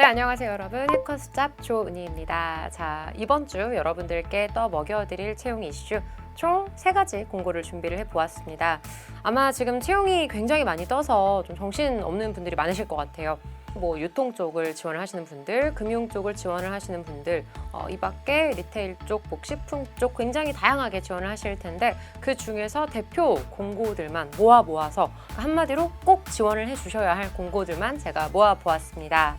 네, 안녕하세요, 여러분. 해커스잡 조은희입니다. 자, 이번 주 여러분들께 떠 먹여드릴 채용 이슈 총 세 가지 공고를 준비를 해보았습니다. 아마 지금 채용이 굉장히 많이 떠서 좀 정신 없는 분들이 많으실 것 같아요. 뭐 유통 쪽을 지원을 하시는 분들, 금융 쪽을 지원을 하시는 분들, 어, 이 밖에 리테일 쪽, 복식품 쪽 굉장히 다양하게 지원을 하실 텐데 그 중에서 대표 공고들만 모아 모아서 한마디로 꼭 지원을 해주셔야 할 공고들만 제가 모아 보았습니다.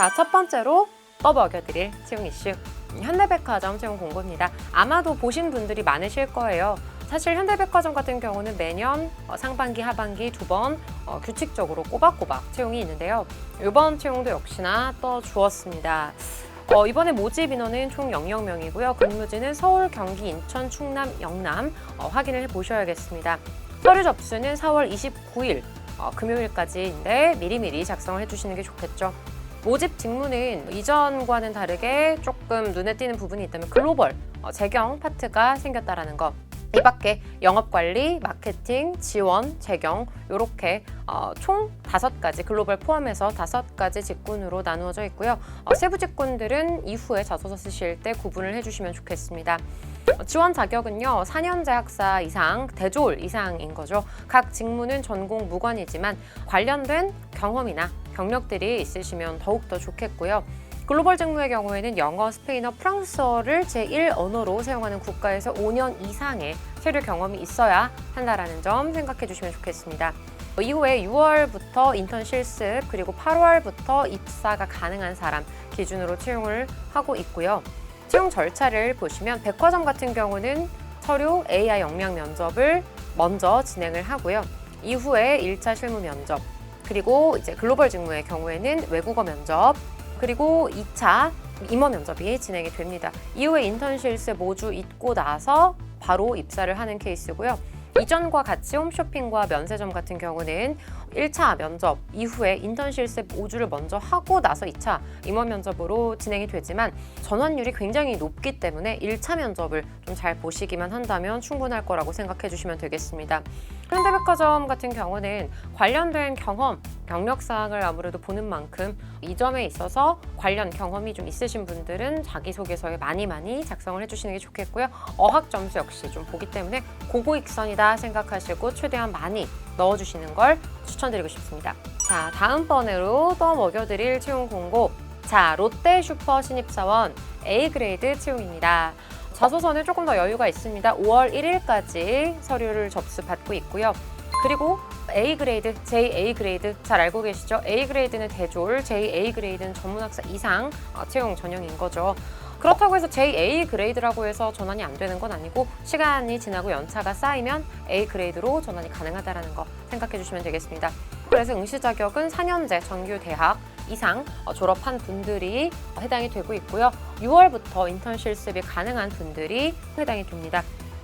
자, 첫 번째로 떠먹여드릴 채용 이슈. 현대백화점 채용 공고입니다. 아마도 보신 분들이 많으실 거예요. 사실 현대백화점 같은 경우는 매년 어, 상반기, 하반기 두번 어, 규칙적으로 꼬박꼬박 채용이 있는데요. 이번 채용도 역시나 떠 주었습니다. 어, 이번에 모집 인원은 총 00명이고요. 근무지는 서울, 경기, 인천, 충남, 영남 어, 확인을 해보셔야겠습니다. 서류 접수는 4월 29일 어, 금요일까지인데 미리미리 작성을 해주시는 게 좋겠죠. 모집 직무는 이전과는 다르게 조금 눈에 띄는 부분이 있다면 글로벌 어, 재경 파트가 생겼다라는 것. 이 밖에 영업관리, 마케팅, 지원, 재경 이렇게 어, 총 다섯 가지 글로벌 포함해서 다섯 가지 직군으로 나누어져 있고요. 어, 세부 직군들은 이후에 자소서 쓰실 때 구분을 해주시면 좋겠습니다. 어, 지원 자격은요 4년제 학사 이상, 대졸 이상인 거죠. 각 직무는 전공 무관이지만 관련된 경험이나 경력들이 있으시면 더욱더 좋겠고요. 글로벌 직무의 경우에는 영어, 스페인어, 프랑스어를 제1 언어로 사용하는 국가에서 5년 이상의 체류 경험이 있어야 한다라는 점 생각해 주시면 좋겠습니다. 이후에 6월부터 인턴 실습 그리고 8월부터 입사가 가능한 사람 기준으로 채용을 하고 있고요. 채용 절차를 보시면 백화점 같은 경우는 서류 AI 역량 면접을 먼저 진행을 하고요. 이후에 1차 실무 면접, 그리고 이제 글로벌 직무의 경우에는 외국어 면접, 그리고 2차 임원 면접이 진행이 됩니다. 이후에 인턴 실습 모주 있고 나서 바로 입사를 하는 케이스고요. 이전과 같이 홈쇼핑과 면세점 같은 경우는 1차 면접 이후에 인턴 실습 5주를 먼저 하고 나서 2차 임원 면접으로 진행이 되지만 전환율이 굉장히 높기 때문에 1차 면접을 좀 잘 보시기만 한다면 충분할 거라고 생각해 주시면 되겠습니다. 현대백화점 같은 경우는 관련된 경험, 경력 사항을 아무래도 보는 만큼 이 점에 있어서 관련 경험이 좀 있으신 분들은 자기소개서에 많이 많이 작성을 해주시는 게 좋겠고요. 어학 점수 역시 좀 보기 때문에 고고익선이다 생각하시고 최대한 많이 넣어주시는 걸 추천드리고 싶습니다. 자, 다음번으로 또 먹여드릴 채용 공고. 자, 롯데 슈퍼 신입사원 A 그레이드 채용입니다. 자소서는 조금 더 여유가 있습니다. 5월 1일까지 서류를 접수받고 있고요. 그리고 A 그레이드, JA 그레이드 잘 알고 계시죠? A 그레이드는 대졸, JA 그레이드는 전문학사 이상 어, 채용 전형인 거죠. 그렇다고 해서 JA 그레이드라고 해서 전환이 안 되는 건 아니고 시간이 지나고 연차가 쌓이면 A 그레이드로 전환이 가능하다라는 거 생각해 주시면 되겠습니다. 그래서 응시 자격은 4년제 정규 대학 이상 어, 졸업한 분들이 해당이 되고 있고요. 6월부터 인턴 실습이 가능한 분들이 해당이 됩니다.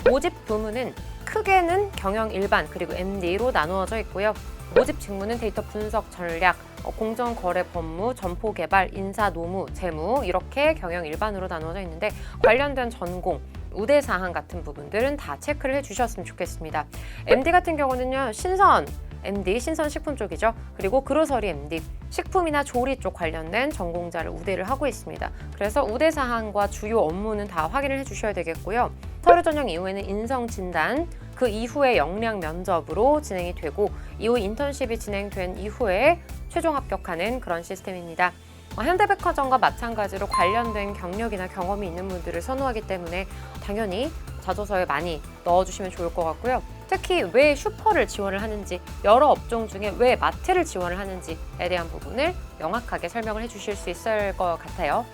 모집 부문은 크게는 경영 일반 그리고 MD로 나누어져 있고요. 모집 직무는 데이터 분석 전략, 어, 공정 거래 법무, 점포 개발, 인사 노무, 재무 이렇게 경영 일반으로 나누어져 있는데 관련된 전공 우대 사항 같은 부분들은 다 체크를 해주셨으면 좋겠습니다. MD 같은 경우는요 신선 MD 신선 식품 쪽이죠. 그리고 그로서리 MD 식품이나 조리 쪽 관련된 전공자를 우대를 하고 있습니다. 그래서 우대 사항과 주요 업무는 다 확인을 해주셔야 되겠고요. 서류 전형 이후에는 인성 진단, 그 이후에 역량 면접으로 진행이 되고 이후 인턴십이 진행된 이후에 최종 합격하는 그런 시스템입니다. 어, 현대백화점과 마찬가지로 관련된 경력이나 경험이 있는 분들을 선호하기 때문에 당연히 자소서에 많이 넣어주시면 좋을 것 같고요. 특히 왜 슈퍼를 지원을 하는지, 여러 업종 중에 왜 마트를 지원을 하는지에 대한 부분을 명확하게 설명을 해주실 수 있을 것 같아요.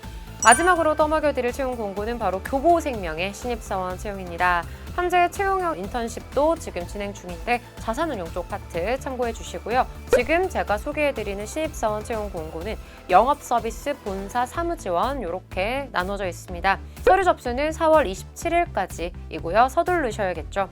마지막으로 떠먹여드릴 채용 공고는 바로 교보생명의 신입사원 채용입니다. 현재 채용형 인턴십도 지금 진행 중인데 자산운용 쪽 파트 참고해 주시고요. 지금 제가 소개해드리는 신입사원 채용 공고는 영업서비스 본사 사무지원 이렇게 나눠져 있습니다. 서류 접수는 4월 27일까지이고요. 서두르셔야겠죠.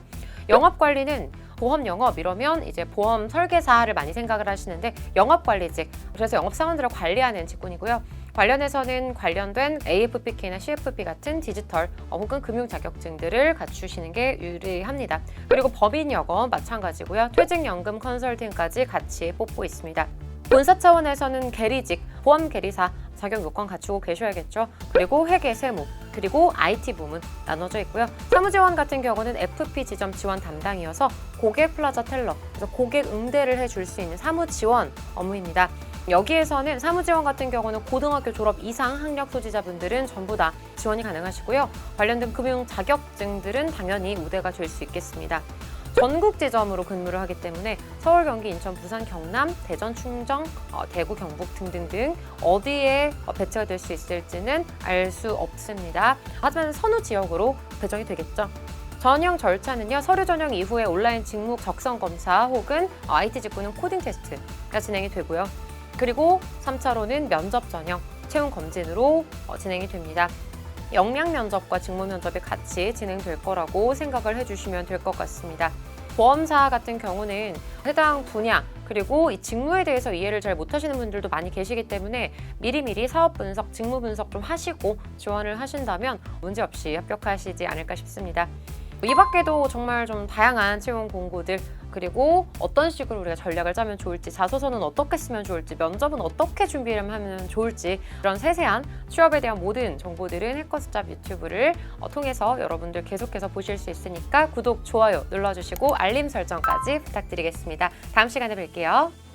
영업관리는 보험 영업 이러면 이제 보험 설계사를 많이 생각을 하시는데 영업관리직 그래서 영업사원들을 관리하는 직군이고요. 관련해서는 관련된 AFPK나 CFP 같은 디지털 어, 혹은 금융 자격증들을 갖추시는 게 유리합니다. 그리고 법인 여건 마찬가지고요. 퇴직연금 컨설팅까지 같이 뽑고 있습니다. 본사 차원에서는 계리직, 보험 계리사 자격 요건 갖추고 계셔야겠죠. 그리고 회계, 세무, 그리고 IT 부문 나눠져 있고요. 사무지원 같은 경우는 FP 지점 지원 담당이어서 고객 플라자 텔러, 그래서 고객 응대를 해줄 수 있는 사무지원 업무입니다. 여기에서는 사무지원 같은 경우는 고등학교 졸업 이상 학력 소지자분들은 전부 다 지원이 가능하시고요. 관련된 금융 자격증들은 당연히 우대가 될 수 있겠습니다. 전국 지점으로 근무를 하기 때문에 서울, 경기, 인천, 부산, 경남, 대전, 충정, 어, 대구, 경북 등등등 어디에 어, 배치가 될 수 있을지는 알 수 없습니다. 하지만 선호 지역으로 배정이 되겠죠. 전형 절차는요 서류 전형 이후에 온라인 직무 적성 검사 혹은 어, IT 직구는 코딩 테스트가 진행이 되고요. 그리고 3차로는 면접 전형 채용 검진으로 어, 진행이 됩니다. 역량 면접과 직무 면접이 같이 진행될 거라고 생각을 해주시면 될 것 같습니다. 보험사 같은 경우는 해당 분야 그리고 이 직무에 대해서 이해를 잘 못하시는 분들도 많이 계시기 때문에 미리미리 사업 분석, 직무 분석 좀 하시고 지원을 하신다면 문제없이 합격하시지 않을까 싶습니다. 이 밖에도 정말 좀 다양한 채용 공고들 그리고 어떤 식으로 우리가 전략을 짜면 좋을지 자소서는 어떻게 쓰면 좋을지 면접은 어떻게 준비를 하면 좋을지 그런 세세한 취업에 대한 모든 정보들은 해커스잡 유튜브를 어, 통해서 여러분들 계속해서 보실 수 있으니까 구독, 좋아요 눌러주시고 알림 설정까지 부탁드리겠습니다. 다음 시간에 뵐게요.